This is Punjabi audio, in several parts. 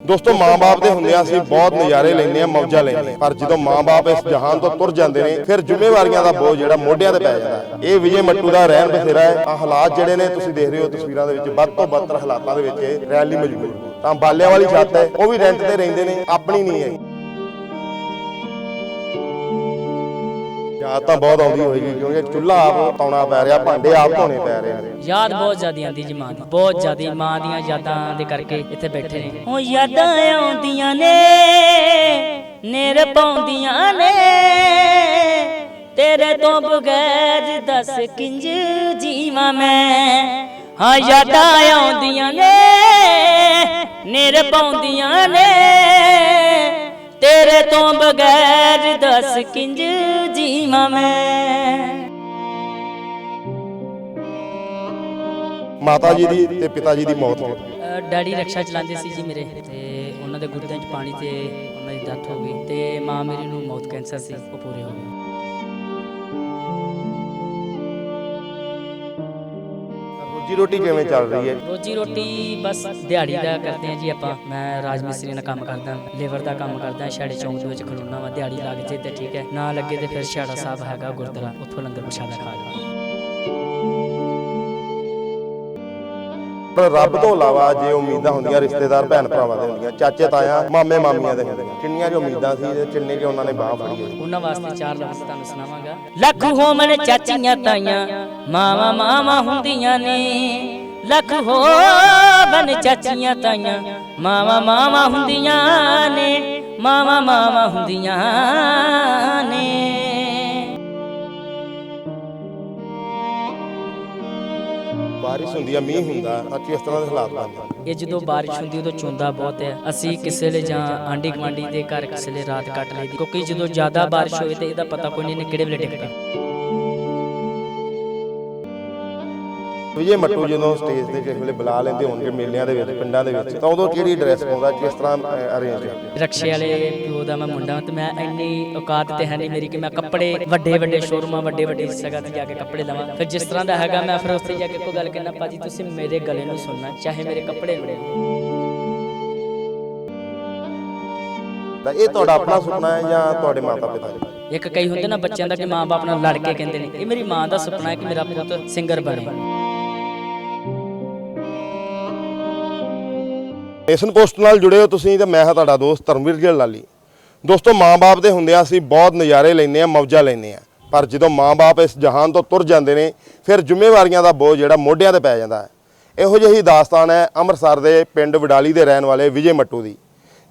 ਦੋਸਤੋ, ਮਾਂ-ਬਾਪ ਦੇ ਹੁੰਦਿਆਂ ਅਸੀਂ ਬਹੁਤ ਨਜ਼ਾਰੇ ਲੈਂਦੇ ਆ ਮੌਜਾਂ ਲੈਂਦੇ ਹਾਂ। ਪਰ ਜਦੋਂ ਮਾਂ-ਬਾਪ ਇਸ ਜਹਾਨ ਤੋਂ ਤੁਰ ਜਾਂਦੇ ਨੇ, ਫਿਰ ਜ਼ਿੰਮੇਵਾਰੀਆਂ ਦਾ ਬੋਝ ਜਿਹੜਾ ਮੋਢਿਆਂ ਤੇ ਪੈ ਜਾਂਦਾ ਹੈ। ਇਹ ਵਿਜੇ ਮੱਟੂ ਦਾ ਰਹਿਣ ਬਸੇਰਾ ਹੈ ਆ ਹਾਲਾਤ ਜਿਹੜੇ ਨੇ, ਤੁਸੀਂ ਦੇਖ ਰਹੇ ਹੋ ਤਸਵੀਰਾਂ ਦੇ ਵਿੱਚ, ਵੱਧ ਤੋਂ ਬੱਤਰ ਹਾਲਾਤਾਂ ਦੇ ਵਿੱਚ ਇਹ ਰਹਿਣ ਲਈ ਮਜਬੂਰ ਨੇ। ਤਾਂ ਬਾਲਿਆਂ ਵਾਲੀ ਛੱਤ ਹੈ, ਉਹ ਵੀ ਰੈਂਟ ਤੇ ਰਹਿੰਦੇ ਨੇ, ਆਪਣੀ ਨਹੀਂ ਹੈ ਯਾਦ ਤਾਂ ਬਹੁਤ ਆਉਂਦੀ ਹੋਏਗੀ ਕਿਉਂਕਿ ਚੁੱਲ੍ਹਾ ਆਪ ਪਾਉਣਾ ਪੈ ਰਿਹਾ, ਭਾਂਡੇ ਆਪ ਧੋਣੇ ਪੈ ਰਹੇ ਨੇ। ਯਾਦ ਬਹੁਤ ਜ਼ਿਆਦਾ ਆਉਂਦੀ ਜੀ ਮਾਂ ਦੀ, ਬਹੁਤ ਜ਼ਿਆਦੀ ਮਾਂ ਦੀਆਂ ਯਾਦਾਂ ਦੇ ਕਰਕੇ ਇੱਥੇ ਬੈਠੇ ਨੇ। ਉਹ ਯਾਦਾਂ ਆਉਂਦੀਆਂ ਨੇ, ਨੇਰ ਪਾਉਂਦੀਆਂ ਨੇ। ਤੇਰੇ ਤੋਂ ਬਗੈਰ ਦੱਸ ਕਿੰਜ ਜੀਵਾਂ ਮੈਂ? ਹਾਂ, ਯਾਦਾਂ ਆਉਂਦੀਆਂ ਨੇ, ਨੇਰ ਪਾਉਂਦੀਆਂ ਨੇ। ਤੇਰੇ ਤੋਂ ਬਗੈਰ ਦੱਸ ਕਿੰਜ ਜੀਵਾਂ ਮੈਂ? ਮਾਤਾ ਜੀ ਦੀ ਤੇ ਪਿਤਾ ਜੀ ਦੀ ਮੌਤ ਹੋ ਗਈ ਡੈਡੀ ਰਕਸ਼ਾ ਚਲਾਉਂਦੇ ਸੀ ਜੀ ਮੇਰੇ ਤੇ ਉਹਨਾਂ ਦੇ ਗੁਰਦਿਆਂ 'ਚ ਪਾਣੀ ਤੇ ਉਹਨਾਂ ਦੀ ਡੈਥ ਹੋ ਗਈ ਤੇ ਮਾਂ ਮੇਰੀ ਨੂੰ ਮੌਤ ਕੈਂਸਰ ਸੀ ਉਹ ਪੂਰੇ ਹੋ ਗਏ। ਰੋਜੀ ਰੋਟੀ ਕਿਵੇਂ ਚੱਲ ਰਹੀ ਹੈ? ਰੋਜੀ ਰੋਟੀ ਬਸ ਦਿਹਾੜੀ ਦਾ ਕਰਦੇ ਆ ਜੀ ਆਪਾਂ। ਮੈਂ ਰਾਜ ਮਿਸਤਰੀ ਦਾ ਕੰਮ ਕਰਦਾ ਲੇਬਰ ਦਾ ਕੰਮ ਕਰਦਾ ਛਾੜੇ ਚੌਂਕ ਦੇ ਵਿੱਚ ਖਲੋਣਾ ਵਾ ਦਿਹਾੜੀ ਲੱਗ ਜੇ ਤੇ ਠੀਕ ਹੈ। ਨਾ ਲੱਗੇ ਤੇ ਫਿਰ ਛਾੜਾ ਸਾਹਿਬ ਹੈਗਾ ਗੁਰਦੁਆਰਾ ਉੱਥੋਂ ਲੰਗਰ ਪ੍ਰਸ਼ਾਦਾ ਖਾ ਲਵਾਂ ਪਰ ਰੱਬ ਤੋਂ ਇਲਾਵਾ ਜੇ ਉਮੀਦਾਂ ਹੁੰਦੀਆਂ ਰਿਸ਼ਤੇਦਾਰ ਭੈਣ ਭਰਾਵਾਂ ਦੇ ਹੁੰਦੀਆਂ ਚਾਚੇ ਤਾਇਆ ਮਾਮੇ ਮਾਮੀਆਂ ਦੇ ਹੁੰਦੀਆਂ ਕਿੰਨੀਆਂ ਜੋ ਉਮੀਦਾਂ ਸੀ ਤੇ ਕਿੰਨੇ ਕਿ ਉਹਨਾਂ ਨੇ ਬਾਹ ਫੜੀ ਹੋਈ ਉਹਨਾਂ ਵਾਸਤੇ ਚਾਰ ਲਫ਼ਜ਼ ਤੁਹਾਨੂੰ ਸੁਣਾਵਾਂਗਾ। ਲੱਖ ਹੋਮਣ ਚਾਚੀਆਂ ਤਾਈਆਂ ਮਾਵਾਂ ਮਾਵਾਂ ਹੁੰਦੀਆਂ ਨੇ। ਲੱਖ ਹੋਵਨ ਚਾਚੀਆਂ ਤਾਈਆਂ ਮਾਵਾਂ ਮਾਵਾਂ ਹੁੰਦੀਆਂ ਨੇ। ਮਾਵਾਂ ਮਾਵਾਂ ਹੁੰਦੀਆਂ ਨੇ। ਬਾਰਿਸ਼ ਹੁੰਦੀ ਆ, ਮੀਂਹ ਹੁੰਦਾ ਤਾਂ ਕਿਸ ਤਰ੍ਹਾਂ ਦੇ ਹਾਲਾਤ ਬਣ ਇਹ ਜਦੋਂ ਬਾਰਿਸ਼ ਹੁੰਦੀ ਉਦੋਂ ਚੁੰਦਾ ਬਹੁਤ ਹੈ। ਅਸੀਂ ਕਿਸੇ ਲਈ ਜਾਂ ਆਂਢੀ ਗੁਆਂਢੀ ਦੇ ਘਰ ਕਿਸੇ ਲਈ ਰਾਤ ਕੱਟ ਲਈ ਕਿਉਂਕਿ ਜਦੋਂ ਜ਼ਿਆਦਾ ਬਾਰਿਸ਼ ਹੋਵੇ ਤੇ ਇਹਦਾ ਪਤਾ ਕੋਈ ਨਹੀਂ ਇਹਨੇ ਕਿਹੜੇ ਵੇਲੇ ਡਿੱਗ ਵਿਜੇ ਮੱਟੂ ਜਦੋਂ ਸਟੇਜ ਤੇ ਕਿਸੇ ਵੇਲੇ ਬੁਲਾ ਲੈਂਦੇ ਹੋਣਗੇ ਮੇਲਿਆਂ ਦੇ ਵਿੱਚ ਪਿੰਡਾਂ ਦੇ ਵਿੱਚ ਤਾਂ ਉਦੋਂ ਕਿਹੜੀ ਡਰੈਸ ਪਾਉਂਦਾ ਕਿਸ ਤਰ੍ਹਾਂ ਅਰੇਂਜ ਰਕਸ਼ੇ ਵਾਲੇ ਪਿਓ ਦਾ ਮੈਂ ਮੁੰਡਾ ਤੇ ਮੈਂ ਇੰਨੀ ਔਕਾਤ ਤੇ ਹੈ ਨਹੀਂ ਮੇਰੀ ਕਿ ਮੈਂ ਕੱਪੜੇ ਵੱਡੇ ਵੱਡੇ ਸ਼ੋਰੂਮਾਂ ਵੱਡੇ ਵੱਡੇ ਜਗ੍ਹਾ ਤੇ ਜਾ ਕੇ ਕੱਪੜੇ ਲਵਾਂ। ਫਿਰ ਜਿਸ ਤਰ੍ਹਾਂ ਦਾ ਹੈਗਾ ਮੈਂ ਫਿਰ ਉੱਥੇ ਜਾ ਕੇ ਕੋਈ ਗੱਲ ਕਹਿਣਾ ਭਾਜੀ ਤੁਸੀਂ ਮੇਰੇ ਗਲੇ ਨੂੰ ਸੁਣਨਾ ਚਾਹੇ ਮੇਰੇ ਕੱਪੜੇ ਨੂੰ ਤਾਂ ਇਹ ਤੁਹਾਡਾ ਆਪਣਾ ਸੁਪਨਾ ਹੈ ਜਾਂ ਤੁਹਾਡੇ ਮਾਤਾ ਪਿਤਾ ਜੀ ਇੱਕ ਕਈ ਹੁੰਦੇ ਨਾ ਬੱਚਿਆਂ ਦਾ ਕਿ ਮਾਂ-ਬਾਪ ਨਾਲ ਲੜ ਕੇ ਕਹਿੰਦੇ ਨੇ ਇਹ ਮੇਰੀ ਮਾਂ ਦਾ ਸੁਪਨਾ ਹੈ ਕਿ ਮੇਰਾ ਪੁੱਤ ਸਿੰਗਰ ਬਣੇ ਨੇਸ਼ਨ ਪੋਸਟ ਨਾਲ ਜੁੜੇ ਹੋ ਤੁਸੀਂ ਤੇ ਮੈਂ ਹਾਂ ਤੁਹਾਡਾ ਦੋਸਤ ਧਰਮਵੀਰ ਗਿੱਲ ਲਾਲੀ। ਦੋਸਤੋ, ਮਾਂ-ਬਾਪ ਦੇ ਹੁੰਦਿਆਂ ਅਸੀਂ ਬਹੁਤ ਨਜ਼ਾਰੇ ਲੈਂਦੇ ਆ ਮੌਜਾਂ ਲੈਂਦੇ ਆ ਪਰ ਜਦੋਂ ਮਾਂ-ਬਾਪ ਇਸ ਜਹਾਨ ਤੋਂ ਤੁਰ ਜਾਂਦੇ ਨੇ, ਫਿਰ ਜ਼ਿੰਮੇਵਾਰੀਆਂ ਦਾ ਬੋਝ ਜਿਹੜਾ ਮੋਢਿਆਂ ਤੇ ਪੈ ਜਾਂਦਾ ਹੈ। ਇਹੋ ਜਿਹੀ ਦਾਸਤਾਨ ਹੈ ਅੰਮ੍ਰਿਤਸਰ ਦੇ ਪਿੰਡ ਵਡਾਲੀ ਦੇ ਰਹਿਣ ਵਾਲੇ ਵਿਜੇ ਮੱਟੂ ਦੀ।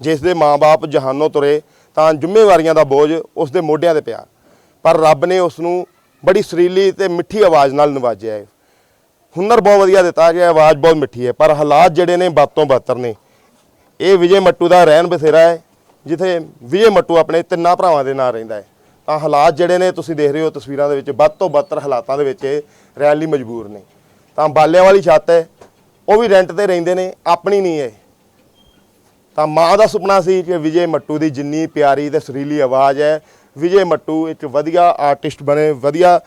ਜਿਸ ਦੇ ਮਾਂ-ਬਾਪ ਜਹਾਨੋਂ ਤੁਰੇ, ਤਾਂ ਜ਼ਿੰਮੇਵਾਰੀਆਂ ਦਾ ਬੋਝ ਉਸ ਦੇ ਮੋਢਿਆਂ ਤੇ ਪਿਆ। ਪਰ ਰੱਬ ਨੇ ਉਸ ਨੂੰ ਬੜੀ ਸੁਰੀਲੀ ਤੇ ਮਿੱਠੀ ਆਵਾਜ਼ ਨਾਲ ਨਵਾਜਿਆ ਹੈ। ਹੁਨਰ ਬਹੁਤ ਵਧੀਆ ਦਿੱਤਾ ਗਿਆ, ਆਵਾਜ਼ ਬਹੁਤ ਮਿੱਠੀ ਹੈ। ਪਰ ਹਾਲਾਤ ਜਿਹੜੇ ਨੇ ਬਾਤੋਂ ਬਾਤਰ ਨੇ। ਇਹ ਵਿਜੇ ਮੱਟੂ ਦਾ ਰਹਿਣ ਬਸੇਰਾ ਹੈ, ਜਿੱਥੇ ਵਿਜੇ ਮੱਟੂ ਆਪਣੇ ਤਿੰਨਾਂ ਭਰਾਵਾਂ ਦੇ ਨਾਲ ਰਹਿੰਦਾ ਹੈ। ਤਾਂ ਹਾਲਾਤ ਜਿਹੜੇ ਨੇ, ਤੁਸੀਂ ਦੇਖ ਰਹੇ ਹੋ ਤਸਵੀਰਾਂ ਦੇ ਵਿੱਚ, ਵੱਧ ਤੋਂ ਬੱਤਰ ਹਾਲਾਤਾਂ ਦੇ ਵਿੱਚ ਇਹ ਰਹਿਣ ਲਈ ਮਜਬੂਰ ਨੇ। ਤਾਂ ਬਾਲਿਆਂ ਵਾਲੀ ਛੱਤ ਹੈ, ਉਹ ਵੀ ਰੈਂਟ ਤੇ ਰਹਿੰਦੇ ਨੇ, ਆਪਣੀ ਨਹੀਂ ਹੈ। ਤਾਂ ਮਾਂ ਦਾ ਸੁਪਨਾ ਸੀ ਕਿ ਵਿਜੇ ਮੱਟੂ ਦੀ ਜਿੰਨੀ ਪਿਆਰੀ ਤੇ ਸੁਰੀਲੀ ਆਵਾਜ਼ ਹੈ, ਵਿਜੇ ਮੱਟੂ ਇੱਕ ਵਧੀਆ ਆਰਟਿਸਟ ਬਣੇ, ਵਧੀਆ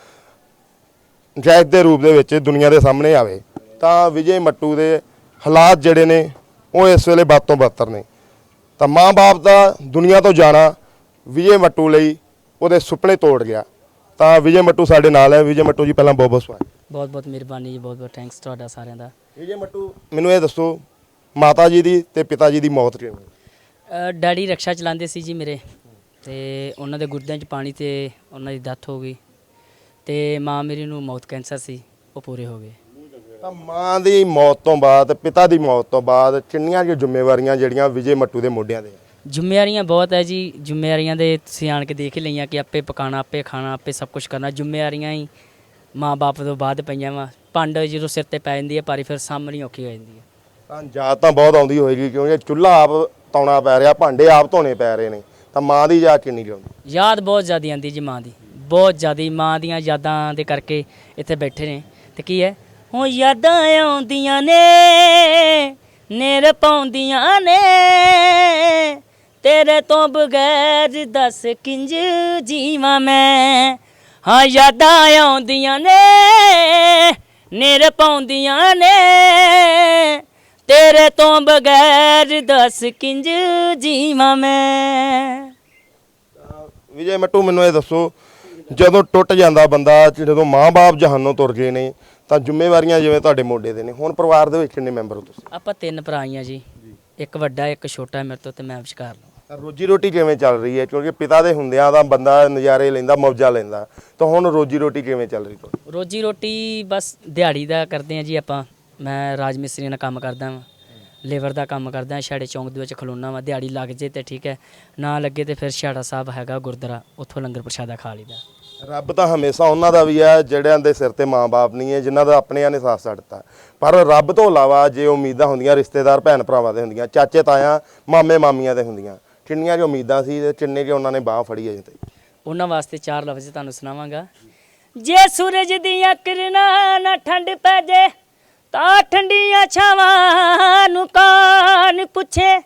ਗਾਇਕ ਦੇ ਰੂਪ ਦੇ ਵਿੱਚ ਦੁਨੀਆ ਦੇ ਸਾਹਮਣੇ ਆਵੇ। ਤਾਂ ਵਿਜੇ ਮੱਟੂ ਦੇ ਹਾਲਾਤ ਜਿਹੜੇ ਨੇ ਉਹ ਇਸ ਵੇਲੇ ਬਾਤੋਂ ਬਾਤਰ ਨੇ। ਤਾਂ ਮਾਂ-ਬਾਪ ਦਾ ਦੁਨੀਆ ਤੋਂ ਜਾਣਾ ਵਿਜੇ ਮੱਟੂ ਲਈ ਉਹਦੇ ਸੁਪਨੇ ਤੋੜ ਗਿਆ। ਤਾਂ ਵਿਜੇ ਮੱਟੂ ਸਾਡੇ ਨਾਲ ਹੈ। ਵਿਜੇ ਮੱਟੂ ਜੀ ਪਹਿਲਾਂ ਬਹੁਤ ਬਹੁਤ ਸਵਾਗਤ। ਬਹੁਤ ਬਹੁਤ ਮਿਹਰਬਾਨੀ ਜੀ ਬਹੁਤ ਬਹੁਤ ਥੈਂਕਸ ਤੁਹਾਡਾ ਸਾਰਿਆਂ ਦਾ। ਵਿਜੇ ਮੱਟੂ ਮੈਨੂੰ ਇਹ ਦੱਸੋ ਮਾਤਾ ਜੀ ਦੀ ਤੇ ਪਿਤਾ ਜੀ ਦੀ ਮੌਤ ਕਿਵੇਂ ਹੋਈ? ਡੈਡੀ ਰਕਸ਼ਾ ਚਲਾਉਂਦੇ ਸੀ ਜੀ ਮੇਰੇ। ਤੇ ਉਹਨਾਂ ਦੇ ਗੁਰਦਿਆਂ 'ਚ ਪਾਣੀ ਤੇ ਉਹਨਾਂ ਦੀ ਡੈਥ ਹੋ ਗਈ। ਤੇ ਮਾਂ ਮੇਰੀ ਨੂੰ ਮੌਤ ਕੈਂਸਰ ਸੀ। ਉਹ ਪੂਰੇ ਹੋ ਗਏ। ਤਾਂ ਮਾਂ ਦੀ ਮੌਤ ਤੋਂ ਬਾਅਦ ਪਿਤਾ ਦੀ ਮੌਤ ਤੋਂ ਬਾਅਦ ਕਿੰਨੀਆਂ ਕੁ ਜ਼ਿੰਮੇਵਾਰੀਆਂ ਜਿਹੜੀਆਂ ਵਿਜੇ ਮੱਟੂ ਦੇ ਮੋਢਿਆਂ ਆ? ਜ਼ਿੰਮੇਵਾਰੀਆਂ ਬਹੁਤ ਹੈ ਜੀ। ਜ਼ਿੰਮੇਵਾਰੀਆਂ ਦੇ ਤੁਸੀਂ ਆਣ ਕੇ ਦੇਖ ਹੀ ਲਈਆਂ ਕਿ ਆਪੇ ਪਕਾਣਾ ਆਪੇ ਖਾਣਾ ਆਪੇ ਸਭ ਕੁਝ ਕਰਨਾ। ਜ਼ਿੰਮੇਵਾਰੀਆਂ ਹੀ ਮਾਂ-ਬਾਪ ਤੋਂ ਬਾਅਦ ਪਈਆਂ ਵਾ। ਪੰਡ ਜਦੋਂ ਸਿਰ ਤੇ ਪੈ ਜਾਂਦੀ ਹੈ ਪਾਰੀ ਫਿਰ ਸਾਹਮਣੀ ਔਖੀ ਹੋ ਜਾਂਦੀ ਹੈ। ਤਾਂ ਯਾਦ ਤਾਂ ਬਹੁਤ ਆਉਂਦੀ ਹੋਏਗੀ ਕਿਉਂਕਿ ਚੁੱਲ੍ਹਾ ਆਪ ਤਾਉਣਾ ਪੈ ਰਿਹਾ ਭਾਂਡੇ ਆਪ ਧੋਣੇ ਪੈ ਰਹੇ ਨੇ। ਤਾਂ ਮਾਂ ਦੀ ਯਾਦ ਕਿੰਨੀ ਆਉਂਦੀ? ਯਾਦ ਬਹੁਤ ਜ਼ਿਆਦਾ ਆਉਂਦੀ ਜੀ ਮਾਂ ਦੀ। ਬਹੁਤ ਜ਼ਿਆਦਾ ਮਾਂ ਦੀਆਂ ਯਾਦਾਂ ਦੇ ਕਰਕੇ ਇੱਥੇ ਬੈਠੇ ਨੇ। ਤੇ ਕੀ ਹੈ? ਹੁਣ ਯਾਦਾਂ ਆਉਂਦੀਆਂ ਨੇ, ਨੇਰ ਪਾਉਂਦੀਆਂ ਨੇ। ਤੇਰੇ ਤੋਂ ਬਗੈਰ ਦੱਸ ਕਿੰਜ ਜੀਵਾਂ ਮੈਂ? ਹਾਂ, ਯਾਦਾਂ ਆਉਂਦੀਆਂ ਨੇ, ਨੇਰ ਪਾਉਂਦੀਆਂ ਨੇ। ਤੇਰੇ ਤੋਂ ਬਗੈਰ ਦੱਸ ਕਿੰਜ ਜੀਵਾਂ ਮੈਂ? ਵਿਜੇ ਮੱਟੂ ਮੈਨੂੰ ਇਹ ਦੱਸੋ, ਜਦੋਂ ਟੁੱਟ ਜਾਂਦਾ ਬੰਦਾ, ਜਦੋਂ ਮਾਂ-ਬਾਪ ਜਹਾਨੋਂ ਤੁਰ ਗਏ ਨੇ ਤਾਂ ਜ਼ਿੰਮੇਵਾਰੀਆਂ ਜਿਵੇਂ ਤੁਹਾਡੇ ਮੋਢੇ ਦੇ ਨੇ ਹੁਣ ਪਰਿਵਾਰ ਦੇ ਵਿੱਚ ਕਿੰਨੇ ਮੈਂਬਰ ਹੋ ਤੁਸੀਂ? ਆਪਾਂ ਤਿੰਨ ਭਰਾ ਹੀ ਆ ਜੀ। ਇੱਕ ਵੱਡਾ ਇੱਕ ਛੋਟਾ ਮੇਰੇ ਤੋਂ ਤੇ ਮੈਂ ਵਿਚਕਾਰ ਤਾਂ ਰੋਜੀ ਰੋਟੀ ਕਿਵੇਂ ਚੱਲ ਰਹੀ ਹੈ? ਕਿਉਂਕਿ ਪਿਤਾ ਦੇ ਹੁੰਦਿਆਂ ਦਾ ਬੰਦਾ ਨਜ਼ਾਰੇ ਲੈਂਦਾ ਮੌਜਾ ਲੈਂਦਾ। ਤਾਂ ਹੁਣ ਰੋਜੀ ਰੋਟੀ ਕਿਵੇਂ ਚੱਲ ਰਹੀ ਤੁਹਾਡੀ? ਰੋਜੀ ਰੋਟੀ ਬਸ ਦਿਹਾੜੀ ਦਾ ਕਰਦੇ ਆ ਜੀ ਆਪਾਂ। ਮੈਂ ਰਾਜ ਮਿਸਤਰੀ ਨਾਲ ਕੰਮ ਕਰਦਾ ਵਾਂ। ਲੇਬਰ ਦਾ ਕੰਮ ਕਰਦਾ ਛਾੜੇ ਚੌਂਕ ਦੇ ਵਿੱਚ ਖਲੋਣਾ ਵਾ। ਦਿਹਾੜੀ ਲੱਗ ਜੇ ਤੇ ਠੀਕ ਹੈ। ਨਾ ਲੱਗੇ ਤੇ ਫਿਰ ਛਾੜਾ ਸਾਹਿਬ ਹੈਗਾ ਗੁਰਦੁਆਰਾ ਉੱਥੋਂ ਲੰਗਰ ਪ੍ਰਸ਼ਾਦਾ ਖਾ ਲਈਦਾ। ਰੱਬ ਤਾਂ ਹਮੇਸ਼ਾ ਉਹਨਾਂ ਦਾ ਵੀ ਹੈ, ਜਿਹੜਿਆਂ ਦੇ ਸਿਰ ਤੇ ਮਾਂ-ਬਾਪ ਨਹੀਂ ਹੈ, ਜਿਨ੍ਹਾਂ ਦਾ ਆਪਣਿਆਂ ਨੇ ਸਾਥ ਛੱਡਤਾ। ਪਰ ਰੱਬ ਤੋਂ ਇਲਾਵਾ ਜੇ ਉਮੀਦਾਂ ਹੁੰਦੀਆਂ, ਰਿਸ਼ਤੇਦਾਰ ਭੈਣ ਭਰਾਵਾਂ ਦੇ ਹੁੰਦੀਆਂ, ਚਾਚੇ ਤਾਇਆ, ਮਾਮੇ ਮਾਮੀਆਂ ਦੇ ਹੁੰਦੀਆਂ ਕਿੰਨੀਆਂ ਜੋ ਉਮੀਦਾਂ ਸੀ ਤੇ ਕਿੰਨੇ ਕਿ ਉਹਨਾਂ ਨੇ ਬਾਹ ਫੜੀ ਅਜੇ ਤੱਕ ਉਹਨਾਂ ਵਾਸਤੇ ਚਾਰ ਲਫ਼ਜ਼ ਤੁਹਾਨੂੰ ਸੁਣਾਵਾਂਗਾ। ਜੇ ਸੂਰਜ ਦੀਆਂ ਕਿਰਨਾਂ ਨਾ ਠੰਡ ਪੈ ਜੇ, ਤਾਂ ਠੰਡੀਆਂ ਛਾਵਾਂ ਨੂੰ ਕਾਨ ਪੁੱਛੇ?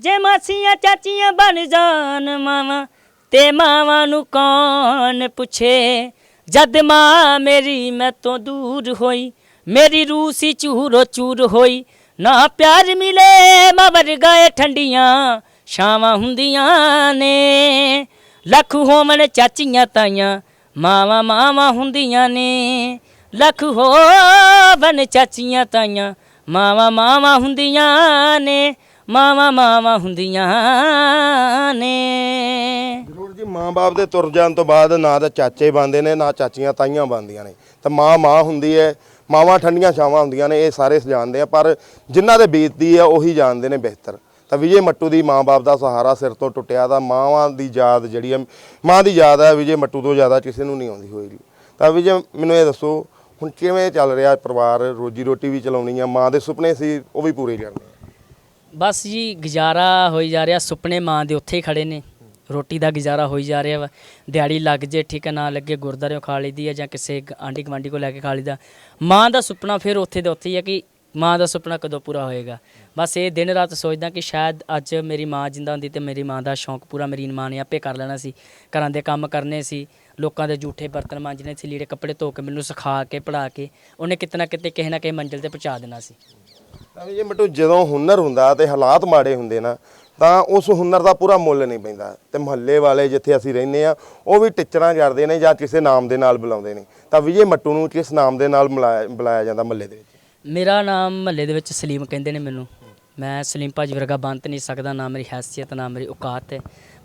ਜੇ ਮਾਸੀਆਂ ਚਾਚੀਆਂ ਬਣ ਜਾਣ ਮਾਵਾਂ ਤੇ ਮਾਵਾਂ ਨੂੰ ਕੌਣ ਪੁੱਛੇ? ਜਦ ਮਾਂ ਮੇਰੀ ਮੈਂ ਤੋਂ ਦੂਰ ਹੋਈ, ਮੇਰੀ ਰੂਹ ਸੀ ਚੂਰੋ ਚੂਰ ਹੋਈ। ਨਾ ਪਿਆਰ ਮਿਲੇ ਮਾਂ ਵਰਗਾਏ ਠੰਡੀਆਂ ਛਾਵਾਂ ਹੁੰਦੀਆਂ ਨੇ। ਲੱਖ ਹੋਵਣ ਚਾਚੀਆਂ ਤਾਈਆਂ, ਮਾਵਾਂ ਮਾਵਾਂ ਹੁੰਦੀਆਂ ਨੇ। ਲੱਖ ਹੋਵਣ ਚਾਚੀਆਂ ਤਾਈਆਂ, ਮਾਵਾਂ ਮਾਵਾਂ ਹੁੰਦੀਆਂ ਨੇ। ਮਾਵਾਂ ਮਾਵਾਂ ਹੁੰਦੀਆਂ ਨੇ। ਜ਼ਰੂਰ ਜੀ ਮਾਂ-ਬਾਪ ਦੇ ਤੁਰ ਜਾਣ ਤੋਂ ਬਾਅਦ ਨਾ ਤਾਂ ਚਾਚੇ ਬਣਦੇ ਨੇ, ਨਾ ਚਾਚੀਆਂ ਤਾਈਆਂ ਬਣਦੀਆਂ ਨੇ। ਤਾਂ ਮਾਂ ਮਾਂ ਹੁੰਦੀ ਹੈ, ਮਾਵਾਂ ਠੰਡੀਆਂ ਛਾਵਾਂ ਹੁੰਦੀਆਂ ਨੇ, ਇਹ ਸਾਰੇ ਜਾਣਦੇ ਆ, ਪਰ ਜਿਨ੍ਹਾਂ ਦੇ ਬੀਤਦੀ ਆ ਉਹੀ ਜਾਣਦੇ ਨੇ ਬਿਹਤਰ। ਤਾਂ ਵਿਜੇ ਮੱਟੂ ਦੀ ਮਾਂ-ਬਾਪ ਦਾ ਸਹਾਰਾ ਸਿਰ ਤੋਂ ਟੁੱਟਿਆ, ਤਾਂ ਮਾਵਾਂ ਦੀ ਯਾਦ ਜਿਹੜੀ ਹੈ, ਮਾਂ ਦੀ ਯਾਦ ਆ ਵਿਜੇ ਮੱਟੂ ਤੋਂ ਜ਼ਿਆਦਾ ਕਿਸੇ ਨੂੰ ਨਹੀਂ ਆਉਂਦੀ ਹੋਏਗੀ। ਤਾਂ ਵਿਜੇ, ਮੈਨੂੰ ਇਹ ਦੱਸੋ, ਹੁਣ ਕਿਵੇਂ ਚੱਲ ਰਿਹਾ ਪਰਿਵਾਰ? ਰੋਜੀ ਰੋਟੀ ਵੀ ਚਲਾਉਣੀ ਆ, ਮਾਂ ਦੇ ਸੁਪਨੇ ਸੀ, ਉਹ ਵੀ ਪੂਰੇ ਕਰਨੇ ਬਸ ਜੀ ਗੁਜ਼ਾਰਾ ਹੋਈ ਜਾ ਰਿਹਾ, ਸੁਪਨੇ ਮਾਂ ਦੇ ਉੱਥੇ ਹੀ ਖੜੇ ਨੇ। ਰੋਟੀ ਦਾ ਗੁਜ਼ਾਰਾ ਹੋਈ ਜਾ ਰਿਹਾ ਵਾ। ਦਿਹਾੜੀ ਲੱਗ ਜੇ, ਠੀਕ ਹੈ, ਨਾ ਲੱਗੇ ਗੁਰਦਾਰਿਓਂ ਖਾ ਲਈਦੀ ਆ ਜਾਂ ਕਿਸੇ ਆਂਢੀ ਗੁਆਂਢੀ ਕੋ ਲੈ ਕੇ ਖਾ ਲਈਦਾ। ਮਾਂ ਦਾ ਸੁਪਨਾ ਫਿਰ ਉੱਥੇ ਦੇ ਉੱਥੇ ਹੀ ਹੈ ਕਿ ਮਾਂ ਦਾ ਸੁਪਨਾ ਕਦੋਂ ਪੂਰਾ ਹੋਏਗਾ। ਬਸ ਇਹ ਦਿਨ ਰਾਤ ਸੋਚਦਾ ਕਿ ਸ਼ਾਇਦ ਅੱਜ ਮੇਰੀ ਮਾਂ ਜਿੰਦਾ ਹੁੰਦੀ ਤੇ ਮੇਰੀ ਮਾਂ ਦਾ ਸ਼ੌਂਕ ਪੂਰਾ ਮੇਰੀ ਮਾਂ ਨੇ ਆਪੇ ਕਰ ਲੈਣਾ ਸੀ। ਘਰਾਂ ਦੇ ਕੰਮ ਕਰਨੇ ਸੀ, ਲੋਕਾਂ ਦੇ ਝੂਠੇ ਬਰਤਨ ਮਾਂਜਣੇ ਸੀ, ਲੀੜੇ ਕੱਪੜੇ ਧੋ ਕੇ ਮੈਨੂੰ ਸਿਖਾ ਕੇ ਪੜਾ ਕੇ, ਉਹਨੇ ਕਿਤੇ ਨਾ ਕਿਤੇ ਕਿਸੇ ਨਾ ਕਿਸੇ ਮੰਜ਼ਿਲ ਤੇ ਪਹੁੰਚਾ ਦੇਣਾ ਸੀ। ਤਾਂ ਵੀ ਜੇ ਮਟੂ ਜਦੋਂ ਹੁਨਰ ਹੁੰਦਾ ਤੇ ਹਾਲਾਤ ਮਾੜੇ ਹੁੰਦੇ ਨਾ, ਤਾਂ ਉਸ ਹੁਨਰ ਦਾ ਪੂਰਾ ਮੁੱਲ ਨਹੀਂ ਪੈਂਦਾ। ਤੇ ਮਹੱਲੇ ਵਾਲੇ ਜਿੱਥੇ ਅਸੀਂ ਰਹਿੰਦੇ ਆ ਉਹ ਵੀ ਟਿਚਰਾਂ ਕਰਦੇ ਨੇ ਜਾਂ ਕਿਸੇ ਨਾਮ ਦੇ ਨਾਲ ਬੁਲਾਉਂਦੇ ਨੇ। ਤਾਂ ਵਿਜੇ ਮੱਟੂ ਨੂੰ ਕਿਸ ਨਾਮ ਦੇ ਨਾਲ ਬੁਲਾਇਆ ਜਾਂਦਾ ਮੁਹੱਲੇ ਦੇ ਵਿੱਚ? ਮੇਰਾ ਨਾਮ ਮਹੱਲੇ ਦੇ ਵਿੱਚ ਸਲੀਮ ਕਹਿੰਦੇ ਨੇ ਮੈਨੂੰ। ਮੈਂ ਸਲੀਮ ਭਾਜੀ ਵਰਗਾ ਬੰਤ ਨਹੀਂ ਸਕਦਾ, ਨਾ ਮੇਰੀ ਹੈਸੀਅਤ, ਨਾ ਮੇਰੀ ਔਕਾਤ ਹੈ।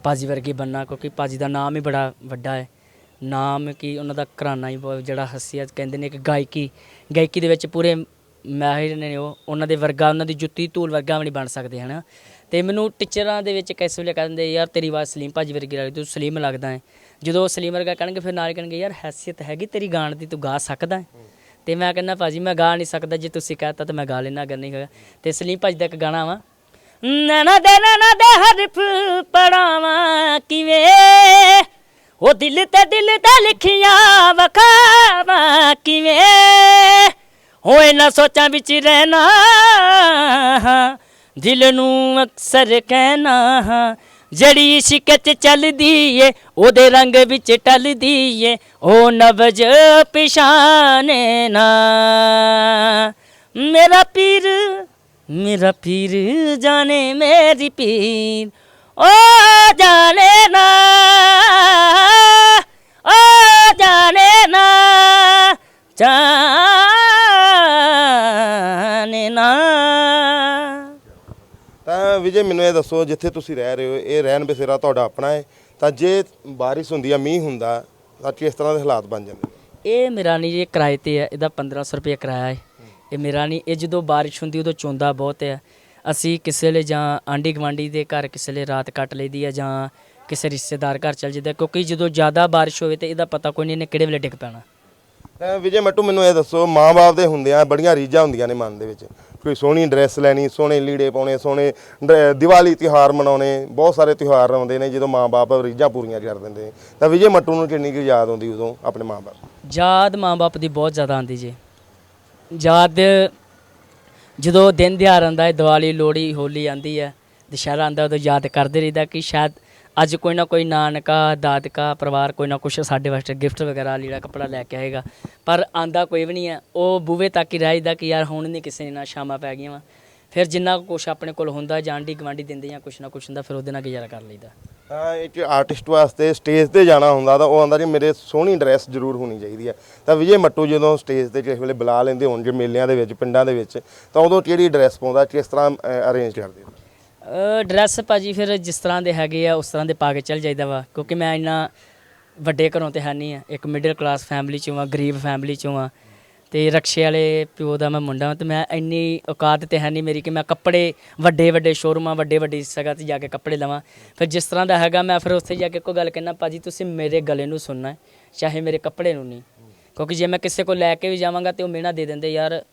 ਭਾਜੀ ਵਰਗੀ ਬੰਨਾ, ਕਿਉਂਕਿ ਭਾਜੀ ਦਾ ਨਾਮ ਹੀ ਬੜਾ ਵੱਡਾ ਹੈ। ਨਾਮ ਕੀ ਉਹਨਾਂ ਦਾ ਘਰਾਣਾ ਹੀ ਜਿਹੜਾ ਹਸੀਅਤ ਕਹਿੰਦੇ ਨੇ ਕਿ ਗਾਇਕੀ ਗਾਇਕੀ ਦੇ ਵਿੱਚ ਪੂਰੇ ਮਾਹਿਰ ਨੇ ਉਹ, ਉਹਨਾਂ ਦੇ ਵਰਗਾ, ਉਹਨਾਂ ਦੀ ਜੁੱਤੀ ਧੂਲ ਵਰਗਾ ਵੀ ਨਹੀਂ ਬਣ ਸਕਦੇ, ਹਨਾ? ਤੇ ਮੈਨੂੰ ਟੀਚਰਾਂ ਦੇ ਵਿੱਚ ਕਿਸ ਵੇਲੇ ਕਹਿੰਦੇ ਯਾਰ, ਤੇਰੀ ਆਵਾਜ਼ ਸਲੀਮ ਭਾਜੀ ਵਰਗੀ ਲੱਗਦੀ, ਤੂੰ ਸਲੀਮ ਲੱਗਦਾ ਹੈ। ਜਦੋਂ ਸਲੀਮ ਵਰਗਾ ਕਹਿਣਗੇ, ਫਿਰ ਨਾਲ ਕਹਿਣਗੇ, ਯਾਰ, ਹੈਸੀਅਤ ਹੈਗੀ ਤੇਰੀ ਗਾਣ ਦੀ, ਤੂੰ ਗਾ ਸਕਦਾ ਹੈ। ਤੇ ਮੈਂ ਕਹਿੰਦਾ, ਭਾਜੀ, ਮੈਂ ਗਾ ਨਹੀਂ ਸਕਦਾ, ਜੇ ਤੁਸੀਂ ਕਹਤਾ ਤਾਂ ਮੈਂ ਗਾ ਲੈਣਾ ਅਗਰ ਨਹੀਂ ਹੋਇਆ ਤੇ ਸਲੀਮ ਭਾਜੀ ਦਾ ਇੱਕ ਗਾਣਾ ਵਾ, ਨੈਣਾ ਦੇ ਨੈਣਾ ਦੇ ਹਰਫ ਪੜਾਵਾਂ ਕਿਵੇਂ? ਉਹ ਦਿਲ ਤੇ ਦਿਲ ਦਾ ਲਿਖੀਆਂ ਵਖਾਵਾਂ ਕਿਵੇਂ? ਹੋਏ ਇਹਨਾਂ ਸੋਚਾਂ ਵਿੱਚ ਰਹਿਣਾ, ਦਿਲ ਨੂੰ ਅਕਸਰ ਕਹਿਣਾ, ਜਿਹੜੀ ਇਸ਼ਕ ਚ ਚੱਲਦੀ ਏ, ਉਹਦੇ ਰੰਗ ਵਿੱਚ ਟਲਦੀ ਏ, ਉਹ ਨਵਜ ਪਛਾਣੇ ਨਾ। ਮੇਰਾ ਪੀਰ ਮੇਰਾ ਪੀਰ ਜਾਣੇ ਮੇਰੀ ਪੀਰ, ਓ ਜਾਣੇ ਨਾ, ਓ ਜਾਣੇ ਨਾ ਜਾਣੇ ਵਿਜੇ ਮੈਨੂੰ ਇਹ ਦੱਸੋ ਜਿੱਥੇ ਤੁਸੀਂ ਰਹਿ ਰਹੇ ਹੋ ਇਹ ਰਹਿਣ ਬਸੇਰਾ ਤੁਹਾਡਾ ਆਪਣਾ ਹੈ? ਤਾਂ ਜੇ ਬਾਰਿਸ਼ ਹੁੰਦੀ ਆ ਮੀਂਹ ਹੁੰਦਾ ਤਾਂ ਕਿਸ ਤਰ੍ਹਾਂ ਦੇ ਹਾਲਾਤ ਬਣ ਜਾਂਦੇ? ਇਹ ਮੇਰਾ ਨਹੀਂ ਇਹ ਕਿਰਾਏ ਤੇ ਹੈ ਇਹਦਾ 1500 ਰੁਪਏ ਕਿਰਾਇਆ ਹੈ। ਇਹ ਮੇਰਾ ਨਹੀਂ ਇਹ ਜਦੋਂ ਬਾਰਿਸ਼ ਹੁੰਦੀ ਉਦੋਂ ਚੋਂਦਾ ਬਹੁਤ ਹੈ। ਅਸੀਂ ਕਿਸੇ ਲਈ ਜਾਂ ਆਂਢੀ ਗੁਆਂਢੀ ਦੇ ਘਰ ਕਿਸੇ ਲਈ ਰਾਤ ਕੱਟ ਲਈਦੀ ਹੈ ਜਾਂ ਕਿਸੇ ਰਿਸ਼ਤੇਦਾਰ ਘਰ ਚਲ ਜਿੱਦਾ ਕਿਉਂਕਿ ਜਦੋਂ ਜ਼ਿਆਦਾ ਬਾਰਿਸ਼ ਹੋਵੇ ਤੇ ਇਹਦਾ ਪਤਾ ਕੋਈ ਨਹੀਂ ਇਹਨੇ ਕਿਹੜੇ ਵੇਲੇ ਡਿੱਗ ਪੈਣਾ। ਵਿਜੇ ਮੱਟੂ ਮੈਨੂੰ ਇਹ ਦੱਸੋ ਮਾਂ-ਬਾਪ ਦੇ ਹੁੰਦਿਆਂ ਬੜੀਆਂ ਰੀਝਾਂ ਹੁੰਦੀਆਂ ਨੇ ਮਨ ਦੇ ਵਿੱਚ। ਕੋਈ ਸੋਹਣੀ ਡਰੈਸ ਲੈਣੀ, ਸੋਹਣੇ ਲੀੜੇ ਪਾਉਣੇ, ਸੋਹਣੇ ਡ- ਦੀਵਾਲੀ ਤਿਉਹਾਰ ਮਨਾਉਣੇ, ਬਹੁਤ ਸਾਰੇ ਤਿਉਹਾਰ ਆਉਂਦੇ ਨੇ ਜਦੋਂ ਮਾਂ-ਬਾਪ ਰੀਝਾਂ ਪੂਰੀਆਂ ਕਰ ਦਿੰਦੇ ਨੇ। ਤਾਂ ਵਿਜੇ ਮੱਟੂ ਨੂੰ ਕਿੰਨੀ ਕੁ ਯਾਦ ਆਉਂਦੀ ਉਦੋਂ ਆਪਣੇ ਮਾਂ-ਬਾਪ? ਯਾਦ ਮਾਂ-ਬਾਪ ਦੀ ਬਹੁਤ ਜ਼ਿਆਦਾ ਆਉਂਦੀ ਜੀ। ਯਾਦ ਜਦੋਂ ਦਿਨ ਦਿਹਾੜ ਆਉਂਦਾ ਹੈ, ਦੀਵਾਲੀ, ਲੋਹੜੀ, ਹੋਲੀ ਆਉਂਦੀ ਹੈ, ਦੁਸ਼ਹਿਰਾ ਆਉਂਦਾ ਉਦੋਂ ਯਾਦ ਕਰਦੇ ਰਹਿੰਦਾ ਕਿ ਸ਼ਾਇਦ ਅੱਜ ਕੋਈ ਨਾ ਕੋਈ ਨਾਨਕਾ, ਦਾਦਕਾ ਪਰਿਵਾਰ ਕੋਈ ਨਾ ਕੁਛ ਸਾਡੇ ਵਾਸਤੇ ਗਿਫਟ ਵਗੈਰਾ ਲੀੜਾ ਕੱਪੜਾ ਲੈ ਕੇ ਆਏਗਾ। ਪਰ ਆਂਦਾ ਕੋਈ ਵੀ ਨਹੀਂ ਹੈ। ਉਹ ਬੂਵੇ ਤੱਕ ਹੀ ਰਹਿਦਾ ਕਿ ਯਾਰ ਹੁਣ ਨਹੀਂ ਕਿਸੇ ਨਾਲ ਸ਼ਾਮਾਂ ਪੈ ਗਈਆਂ ਵਾ। ਫਿਰ ਜਿੰਨਾ ਕੁਛ ਆਪਣੇ ਕੋਲ ਹੁੰਦਾ ਜਾਣਦੀ ਗਵਾਂਡੀ ਦਿੰਦੇ ਜਾਂ ਕੁਛ ਨਾ ਕੁਛ ਹੁੰਦਾ, ਫਿਰ ਉਹਦੇ ਨਾਲ ਗੁਜ਼ਾਰਾ ਕਰ ਲਈਦਾ। ਤਾਂ ਇੱਕ ਆਰਟਿਸਟ ਵਾਸਤੇ ਸਟੇਜ ਤੇ ਜਾਣਾ ਹੁੰਦਾ ਤਾਂ ਉਹ ਆਂਦਾ ਜੀ, ਮੇਰੇ ਸੋਹਣੀ ਡਰੈਸ ਜ਼ਰੂਰ ਹੋਣੀ ਚਾਹੀਦੀ ਹੈ। ਤਾਂ ਵਿਜੇ ਮੱਟੂ ਜਦੋਂ ਸਟੇਜ ਤੇ ਕਿਸੇ ਵੇਲੇ ਬੁਲਾ ਲੈਂਦੇ ਹੋਣ ਜੇ ਮੇਲਿਆਂ ਦੇ ਵਿੱਚ, ਪਿੰਡਾਂ ਦੇ ਵਿੱਚ, ਤਾਂ ਉਦੋਂ ਕਿਹੜੀ ਡਰੈਸ ਪਾਉਂਦਾ, ਕਿਸ ਤਰ੍ਹਾਂ ਅਰੇਂਜ ਕਰਦੇ ਹੋ? ਡਰੈਸ ਭਾਜੀ ਫਿਰ ਜਿਸ ਤਰ੍ਹਾਂ ਦੇ ਹੈਗੇ ਆ ਉਸ ਤਰ੍ਹਾਂ ਦੇ ਪਾ ਕੇ ਚੱਲ ਜਾਈਦਾ ਵਾ ਕਿਉਂਕਿ ਮੈਂ ਇੰਨਾ ਵੱਡੇ ਘਰੋਂ ਤੇ ਹੈ ਨਹੀਂ ਆ। ਇੱਕ ਮਿਡਲ ਕਲਾਸ ਫੈਮਿਲੀ ਚੋਂ ਆ ਗਰੀਬ ਫੈਮਿਲੀ ਚੋਂ ਆ ਤੇ ਰਕਸ਼ੇ ਵਾਲੇ ਪਿਓ ਦਾ ਮੈਂ ਮੁੰਡਾ ਵਾਂ ਤੇ ਮੈਂ ਇੰਨੀ ਔਕਾਤ ਤੇ ਹੈ ਨਹੀਂ ਮੇਰੀ ਕਿ ਮੈਂ ਕੱਪੜੇ ਵੱਡੇ ਵੱਡੇ ਸ਼ੋਰੂਮਾਂ ਵੱਡੇ ਵੱਡੀ ਜਗ੍ਹਾ ਤੇ ਜਾ ਕੇ ਕੱਪੜੇ ਲਵਾਂ। ਫਿਰ ਜਿਸ ਤਰ੍ਹਾਂ ਦਾ ਹੈਗਾ ਮੈਂ ਫਿਰ ਉੱਥੇ ਜਾ ਕੇ ਕੋਈ ਗੱਲ ਕਹਿਣਾ ਭਾਜੀ ਤੁਸੀਂ ਮੇਰੇ ਗਲੇ ਨੂੰ ਸੁਣਨਾ ਹੈ ਚਾਹੇ ਮੇਰੇ ਕੱਪੜੇ ਨੂੰ ਨਹੀਂ। ਕਿਉਂਕਿ ਜੇ ਮੈਂ ਕਿਸੇ ਕੋਲ ਲੈ ਕੇ ਵੀ ਜਾਵਾਂਗਾ ਤੇ ਉਹ ਮੇਣਾ ਦੇ ਦਿੰਦੇ ਯਾਰ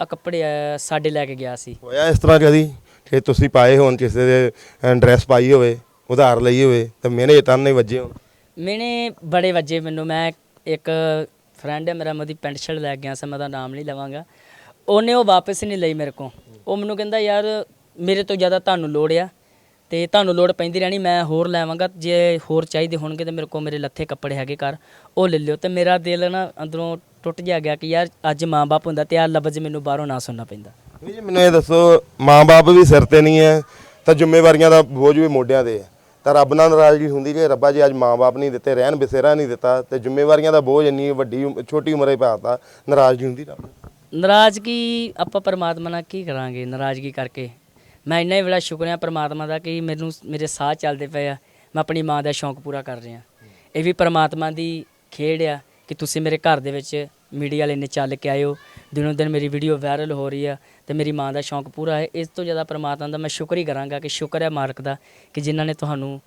ਆ ਕੱਪੜੇ ਆ, ਸਾਡੇ ਲੈ ਕੇ ਗਿਆ ਸੀ। ਹੋਇਆ ਇਸ ਤਰ੍ਹਾਂ ਕਦੀ? ਕਿ ਤੁਸੀਂ ਪਾਏ ਹੋਣ, ਕਿਸੇ ਦੇ ਡਰੈਸ ਪਾਈ ਹੋਵੇ, ਉਧਾਰ ਲਈ ਹੋਵੇ, ਤਾਂ ਮੇਰੇ ਤਾਨੇ ਵੱਜੇ ਹੋਣ। ਮੈਨੇ ਬੜੇ ਵੱਜੇ ਮੈਨੂੰ। ਮੈਂ ਇੱਕ ਫਰੈਂਡ ਹੈ ਮੇਰਾ ਮੈਂ ਉਹਦੀ ਪੈਂਟ ਸ਼ਰਟ ਲੈ ਗਿਆ ਸੀ, ਮੈਂ ਉਹਦਾ ਨਾਮ ਨਹੀਂ ਲਵਾਂਗਾ। ਉਹਨੇ ਉਹ ਵਾਪਸ ਨਹੀਂ ਲਈ ਮੇਰੇ ਕੋਲ। ਉਹ ਮੈਨੂੰ ਕਹਿੰਦਾ, ਯਾਰ, ਮੇਰੇ ਤੋਂ ਜ਼ਿਆਦਾ ਤੁਹਾਨੂੰ ਲੋੜ ਆ ਤੇ ਤੁਹਾਨੂੰ ਲੋੜ ਪੈਂਦੀ ਰਹਿਣੀ, ਮੈਂ ਹੋਰ ਲੈਵਾਂਗਾ। ਜੇ ਹੋਰ ਚਾਹੀਦੇ ਹੋਣਗੇ ਤੇ ਮੇਰੇ ਕੋਲ ਮੇਰੇ ਲੱਥੇ ਕੱਪੜੇ ਹੈਗੇ ਘਰ, ਉਹ ਲੈ ਲਿਓ। ਤੇ ਮੇਰਾ ਦਿਲ ਨਾ ਅੰਦਰੋਂ ਟੁੱਟ ਜਿਹਾ ਗਿਆ ਕਿ ਯਾਰ, ਅੱਜ ਮਾਂ-ਬਾਪ ਹੁੰਦਾ ਤੇ ਆ ਲਫ਼ਜ਼ ਮੈਨੂੰ ਬਾਹਰੋਂ ਨਾ ਸੁਣਨਾ ਪੈਂਦਾ। ਵੀ ਜੀ, ਮੈਨੂੰ ਇਹ ਦੱਸੋ, ਮਾਂ-ਬਾਪ ਵੀ ਸਿਰ ਤੇ ਨਹੀਂ ਹੈ, ਤਾਂ ਜ਼ਿੰਮੇਵਾਰੀਆਂ ਦਾ ਬੋਝ ਵੀ ਮੋਢਿਆਂ ਤੇ। ਹੈ ਤਾਂ ਰੱਬ ਨਾਲ ਨਾਰਾਜ਼ਗੀ ਹੁੰਦੀ ਜੇ, ਰੱਬਾ ਜੀ ਅੱਜ ਮਾਂ-ਬਾਪ ਨਹੀਂ ਦਿੱਤੇ, ਰਹਿਣ ਬਸੇਰਾ ਨਹੀਂ ਦਿੱਤਾ, ਤੇ ਜ਼ਿੰਮੇਵਾਰੀਆਂ ਦਾ ਬੋਝ ਇੰਨੀ ਵੱਡੀ ਉਮ- ਛੋਟੀ ਉਮਰੇ ਪਾਤਾ ਨਾਰਾਜ਼ਗੀ ਹੁੰਦੀ ਰੱਬ ਨਾਲ। ਨਾਰਾਜ਼ਗੀ, ਆਪਾਂ ਪਰਮਾਤਮਾ ਨਾਲ ਕੀ ਕਰਾਂਗੇ ਨਾਰਾਜ਼ਗੀ ਕਰਕੇ? ਮੈਂ ਇੰਨਾ ਹੀ ਬੜਾ ਸ਼ੁਕਰ ਹਾਂ ਪਰਮਾਤਮਾ ਦਾ ਕਿ ਮੈਨੂੰ ਮੇਰੇ ਸਾਹ ਚੱਲਦੇ ਪਏ ਆ, ਮੈਂ ਆਪਣੀ ਮਾਂ ਦਾ ਸ਼ੌਂਕ ਪੂਰਾ ਕਰ ਰਿਹਾ। ਇਹ ਵੀ ਪਰਮਾਤਮਾ ਦੀ ਖੇਡ ਆ ਕਿ ਤੁਸੀਂ ਮੇਰੇ ਘਰ ਦੇ ਵਿੱਚ ਮੀਡੀਆ ਵਾਲੇ ਨੇ ਚੱਲ ਕੇ ਆਇਓ ਦਿਨੋਂ ਦਿਨ ਮੇਰੀ ਵੀਡੀਓ ਵਾਇਰਲ ਹੋ ਰਹੀ ਆ ਤੇ ਮੇਰੀ ਮਾਂ ਦਾ ਸ਼ੌਂਕ ਪੂਰਾ ਹੈ। ਇਸ ਤੋਂ ਜ਼ਿਆਦਾ ਪਰਮਾਤਮਾ ਦਾ ਮੈਂ ਸ਼ੁਕਰ ਹੀ ਕਰਾਂਗਾ ਕਿ ਸ਼ੁਕਰ ਹੈ ਮਾਲਕ ਦਾ ਕਿ ਜਿਨ੍ਹਾਂ ਨੇ ਤੁਹਾਨੂੰ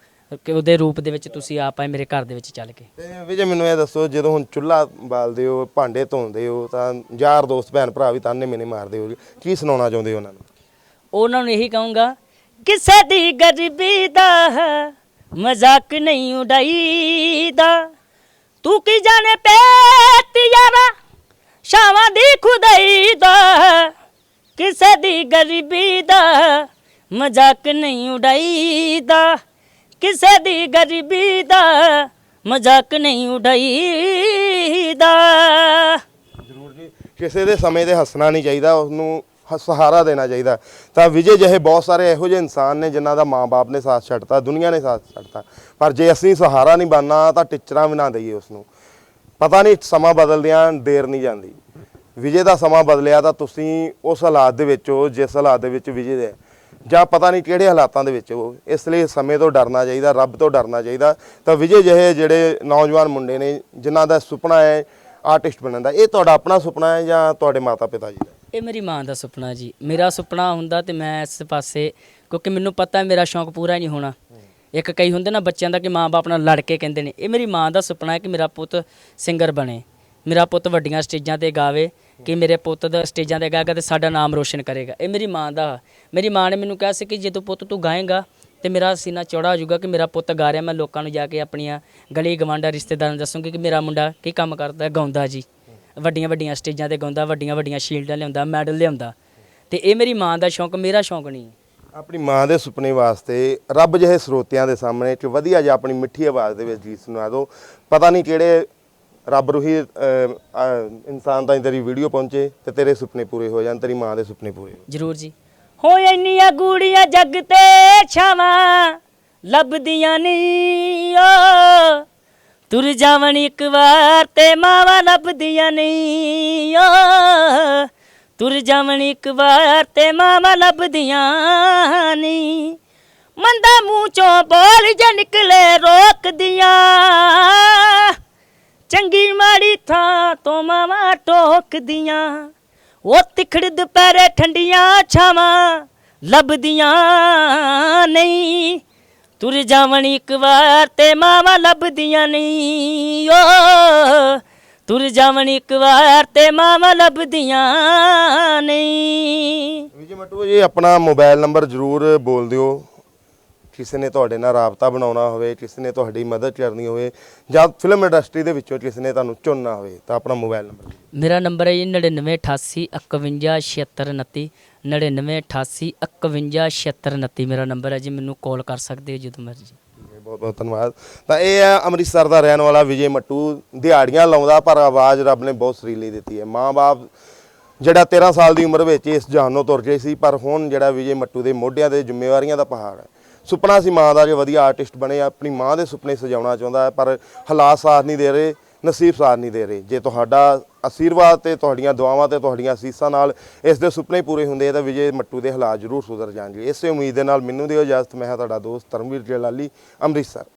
ਕਿ ਉਹਦੇ ਰੂਪ ਦੇ ਵਿੱਚ ਤੁਸੀਂ ਆਪ ਆਏ ਮੇਰੇ ਘਰ ਦੇ ਵਿੱਚ ਚੱਲ ਕੇ। ਤੇ ਵੀ ਜੇ ਮੈਨੂੰ ਇਹ ਦੱਸੋ ਜਦੋਂ ਹੁਣ ਚੁੱਲ੍ਹਾ ਬਾਲਦੇ ਹੋ ਭਾਂਡੇ ਧੋਂਦੇ ਹੋ ਤਾਂ ਯਾਰ ਦੋਸਤ ਭੈਣ ਭਰਾ ਵੀ ਤਾਨੇ ਮੈਨੇ ਮਾਰਦੇ ਹੋ। ਕੀ ਸੁਣਾਉਣਾ ਚਾਹੁੰਦੇ ਹੋ ਉਹਨਾਂ ਨੂੰ? ਉਹਨਾਂ ਨੂੰ ਇਹੀ ਕਹੂੰਗਾ ਕਿਸੇ ਦੀ ਗਰੀਬੀ ਦਾ ਮਜ਼ਾਕ ਨਹੀਂ ਉਡਾਈਦਾ। ਤੂੰ ਕੀ ਜਾਣੇ ਪੇਤ ਯਾਰਾ ਸ਼ਾਵਾਂ ਦੀ ਖੁਦਾਈ ਦਾ, ਕਿਸੇ ਦੀ ਗਰੀਬੀ ਦਾ, ਮਜ਼ਾਕ ਨਹੀਂ ਉਡਾਈਦਾ। ਕਿਸੇ ਦੀ ਗਰੀਬੀ ਦਾ, ਮਜ਼ਾਕ ਨਹੀਂ ਉਡਾਈਦਾ। ਜ਼ਰੂਰ ਜੀ, ਕਿਸੇ ਦੇ ਸਮੇਂ ਤੇ ਹੱਸਣਾ ਨਹੀਂ ਚਾਹੀਦਾ, ਉਹਨੂੰ ਹ- ਸਹਾਰਾ ਦੇਣਾ ਚਾਹੀਦਾ। ਤਾਂ ਵਿਜੇ ਜਿਹੇ ਬਹੁਤ ਸਾਰੇ ਇਹੋ ਜਿਹੇ ਇਨਸਾਨ ਨੇ, ਜਿਨ੍ਹਾਂ ਦਾ ਮਾਂ-ਬਾਪ ਨੇ ਸਾਥ ਛੱਡਤਾ, ਦੁਨੀਆ ਨੇ ਸਾਥ ਛੱਡਤਾ। ਪਰ ਜੇ ਅਸੀਂ ਸਹਾਰਾ ਨਹੀਂ ਬਣਨਾ ਤਾਂ ਟੀਚਰਾਂ ਵੀ ਨਾ ਦਈਏ ਉਸ ਨੂੰ ਪਤਾ ਨਹੀਂ, ਸਮਾਂ ਬਦਲਦਿਆਂ ਦੇਰ ਨਹੀਂ ਜਾਂਦੀ। ਵਿਜੇ ਦਾ ਸਮਾਂ ਬਦਲਿਆ ਤਾਂ ਤੁਸੀਂ ਉਸ ਹਾਲਾਤ ਦੇ ਵਿੱਚ ਹੋ ਜਿਸ ਹਾਲਾਤ ਦੇ ਵਿੱਚ ਵਿਜੇ ਦੇ ਜਾਂ ਪਤਾ ਨਹੀਂ ਕਿਹੜੇ ਹਾਲਾਤਾਂ ਦੇ ਵਿੱਚ ਹੋ। ਇਸ ਲਈ ਸਮੇਂ ਤੋਂ ਡਰਨਾ ਚਾਹੀਦਾ, ਰੱਬ ਤੋਂ ਡਰਨਾ ਚਾਹੀਦਾ। ਤਾਂ ਵਿਜੇ ਜਿਹੇ ਜਿਹੜੇ ਨੌਜਵਾਨ ਮੁੰਡੇ ਨੇ, ਜਿਨ੍ਹਾਂ ਦਾ ਸੁਪਨਾ ਹੈ ਆਰਟਿਸਟ ਬਣਨ ਦਾ, ਇਹ ਤੁਹਾਡਾ ਆਪਣਾ ਸੁਪਨਾ ਹੈ ਜਾਂ ਤੁਹਾਡੇ ਮਾਤਾ-ਪਿਤਾ ਜੀ ਦਾ? ਇਹ ਮੇਰੀ ਮਾਂ ਦਾ ਸੁਪਨਾ ਜੀ। ਮੇਰਾ ਸੁਪਨਾ ਹੁੰਦਾ ਤੇ ਮੈਂ ਇਸ ਪਾਸੇ, ਕਿਉਂਕਿ ਮੈਨੂੰ ਪਤਾ ਮੇਰਾ ਸ਼ੌਂਕ ਪੂਰਾ ਨਹੀਂ ਹੋਣਾ। ਇੱਕ ਕਈ ਹੁੰਦੇ ਨਾ ਬੱਚਿਆਂ ਦਾ ਕਿ ਮਾਂ-ਬਾਪ ਨਾਲ ਲੜ ਕੇ ਕਹਿੰਦੇ ਨੇ, ਇਹ ਮੇਰੀ ਮਾਂ ਦਾ ਸੁਪਨਾ ਹੈ ਕਿ ਮੇਰਾ ਪੁੱਤ ਸਿੰਗਰ ਬਣੇ, ਮੇਰਾ ਪੁੱਤ ਵੱਡੀਆਂ ਸਟੇਜਾਂ ਤੇ ਗਾਵੇ। ਕਿ ਮੇਰੇ ਪੁੱਤ ਦਾ ਸਟੇਜਾਂ ਤੇ ਗਾਏਗਾ ਤੇ ਸਾਡਾ ਨਾਮ ਰੋਸ਼ਨ ਕਰੇਗਾ। ਇਹ ਮੇਰੀ ਮਾਂ ਦਾ। ਮੇਰੀ ਮਾਂ ਨੇ ਮੈਨੂੰ ਕਿਹਾ ਸੀ ਕਿ ਜੇ ਤੂੰ ਪੁੱਤ ਤੂੰ ਗਾਏਗਾ ਤੇ ਮੇਰਾ ਸੀਨਾ ਚੌੜਾ ਹੋ ਜਾਊਗਾ ਕਿ ਮੇਰਾ ਪੁੱਤ ਗਾ ਰਿਹਾ। ਮੈਂ ਲੋਕਾਂ ਨੂੰ ਜਾ ਕੇ ਆਪਣੀਆਂ ਗਲੀ ਗਵਾਂਡਾ ਰਿਸ਼ਤੇਦਾਰਾਂ ਨੂੰ ਦੱਸੂਗੀ ਕਿ ਮੇਰਾ ਮੁੰਡਾ ਕੀ ਕੰਮ ਕਰਦਾ ਗਾਉਂਦਾ ਜੀ। ਵੱਡੀਆਂ ਵੱਡੀਆਂ ਸਟੇਜਾਂ ਤੇ ਗਾਉਂਦਾ, ਵੱਡੀਆਂ ਵੱਡੀਆਂ ਸ਼ੀਲਡਾਂ ਲਿਆਉਂਦਾ, ਮੈਡਲ ਲਿਆਉਂਦਾ। ਤੇ ਇਹ ਮੇਰੀ ਮਾਂ ਦਾ ਸ਼ੌਂਕ, ਮੇਰਾ ਸ਼ੌਂਕ ਨਹੀਂ। ਆਪਣੀ ਮਾਂ ਦੇ ਸੁਪਨੇ ਵਾਸਤੇ ਰੱਬ ਜਿਹੇ ਸਰੋਤਿਆਂ ਦੇ ਸਾਹਮਣੇ 'ਚ ਵਧੀਆ ਜਿਹਾ ਆਪਣੀ ਮਿੱਠੀ ਆਵਾਜ਼ ਦੇ ਵਿੱਚ ਗੀਤ ਸੁਣਾ ਦਿਓ। ਪਤਾ ਨਹੀਂ ਕਿਹੜੇ ਰੱਬ ਰੂਹੀ ਇਨਸਾਨ ਤਾਂ ਤੇਰੀ ਵੀਡੀਓ ਪਹੁੰਚੇ ਤੇ ਤੇਰੇ ਸੁਪਨੇ ਪੂਰੇ ਹੋ ਜਾਣ, ਤੇਰੀ ਮਾਂ ਦੇ ਸੁਪਨੇ ਪੂਰੇ ਜ਼ਰੂਰ ਜੀ। ਹੋ ਇੰਨੀਆਂ ਗੂੜੀਆਂ ਜੱਗ ਤੇ ਛਾਵਾਂ, ਲੱਭਦੀਆਂ ਨਹੀਂ ਓ। ਤੁਰ ਜਾਵਣ ਇੱਕ ਵਾਰ ਤੇ ਮਾਵਾਂ ਲੱਭਦੀਆਂ ਨਹੀਂ ਓ। ਤੁਰ ਜਾਵਣ ਇੱਕ ਵਾਰ ਤੇ ਮਾਵਾਂ ਲੱਭਦੀਆਂ ਨਹੀਂ ਮੰਦਾ ਮੂੰਹ ਚੋਂ ਬੋਲ ਜੇ ਨਿਕਲੇ ਰੋਕਦੀਆਂ। ਚੰਗੀ ਮਾੜੀ ਥਾਂ ਤੋਂ ਮਾਵਾਂ ਟੋਕਦੀਆਂ। ਉਹ ਤਿਖੜ ਦੁਪਹਿਰੇ ਠੰਡੀਆਂ ਛਾਵਾਂ ਲੱਭਦੀਆਂ ਨਹੀਂ। ਤੁਰ ਜਾਵਣ ਇੱਕ ਵਾਰ ਤੇ ਮਾਵਾਂ ਲੱਭਦੀਆਂ ਨਹੀਂ। ਓ, ਤੁਰ ਜਾਵਣ ਇੱਕ ਵਾਰ ਤੇ ਮਾਵਾਂ ਲੱਭਦੀਆਂ ਨਹੀਂ। ਵਿਜੇ ਮਟੂ ਜੀ, ਆਪਣਾ ਮੋਬਾਈਲ ਨੰਬਰ ਜ਼ਰੂਰ ਬੋਲ ਦਿਓ। ਕਿਸੇ ਨੇ ਤੁਹਾਡੇ ਨਾਲ ਰਾਬਤਾ ਬਣਾਉਣਾ ਹੋਵੇ ਕਿਸੇ ਨੇ ਤੁਹਾਡੀ ਮਦਦ ਕਰਨੀ ਹੋਵੇ ਜਾਂ ਫਿਲਮ ਇੰਡਸਟਰੀ ਦੇ ਵਿੱਚੋਂ ਕਿਸੇ ਨੇ ਤੁਹਾਨੂੰ ਚੁਣਨਾ ਹੋਵੇ ਤਾਂ ਆਪਣਾ ਮੋਬਾਈਲ ਨੰਬਰ ਮੇਰਾ ਨੰਬਰ ਹੈ ਜੀ 9988 9988 ਮੇਰਾ ਨੰਬਰ ਹੈ ਜੀ ਮੈਨੂੰ ਕਾਲ ਕਰ ਸਕਦੇ ਹੋ ਜਦੋਂ ਮਰਜ਼ੀ। ਬਹੁਤ ਬਹੁਤ ਧੰਨਵਾਦ। ਤਾਂ ਇਹ ਹੈ ਅੰਮ੍ਰਿਤਸਰ ਦਾ ਰਹਿਣ ਵਾਲਾ ਵਿਜੇ ਮੱਟੂ। ਦਿਹਾੜੀਆਂ ਲਾਉਂਦਾ ਪਰ ਆਵਾਜ਼ ਰੱਬ ਨੇ ਬਹੁਤ ਸੁਰੀਲੀ ਦਿੱਤੀ ਹੈ। ਮਾਂ-ਬਾਪ ਜਿਹੜਾ 13 ਸਾਲ ਦੀ ਉਮਰ ਵਿੱਚ ਇਸ ਜਹਾਨੋਂ ਤੁਰ ਗਏ ਸੀ ਪਰ ਹੁਣ ਜਿਹੜਾ ਵਿਜੇ ਮੱਟੂ ਦੇ ਮੋਢਿਆਂ ਤੇ ਜ਼ਿੰਮੇਵਾਰੀਆਂ ਦਾ ਪਹਾੜ ਹੈ। ਸੁਪਨਾ ਸੀ ਮਾਂ ਦਾ ਜੇ ਵਧੀਆ ਆਰਟਿਸਟ ਬਣੇ, ਆਪਣੀ ਮਾਂ ਦੇ ਸੁਪਨੇ ਸਜਾਉਣਾ ਚਾਹੁੰਦਾ ਹੈ, ਪਰ ਹਾਲਾਤ ਸਾਥ ਨਹੀਂ ਦੇ ਰਹੇ, ਨਸੀਬ ਸਾਥ ਨਹੀਂ ਦੇ ਰਹੇ। ਜੇ ਤੁਹਾਡਾ ਆਸ਼ੀਰਵਾਦ ਤੇ ਤੁਹਾਡੀਆਂ ਦੁਆਵਾਂ ਤੇ ਤੁਹਾਡੀਆਂ ਅਸੀਸਾਂ ਨਾਲ ਇਸ ਦੇ ਸੁਪਨੇ ਪੂਰੇ ਹੁੰਦੇ ਆ ਤਾਂ ਵਿਜੇ ਮੱਟੂ ਦੇ ਹਾਲਾਤ ਜ਼ਰੂਰ ਸੁਧਰ ਜਾਣਗੇ। ਇਸੇ ਉਮੀਦ ਦੇ ਨਾਲ ਮੈਨੂੰ ਦਿਓ ਇਜਾਜ਼ਤ, ਮੈਂ ਹਾਂ ਤੁਹਾਡਾ ਦੋਸਤ ਧਰਮਵੀਰ ਜਲਾਲੀ, ਅੰਮ੍ਰਿਤਸਰ।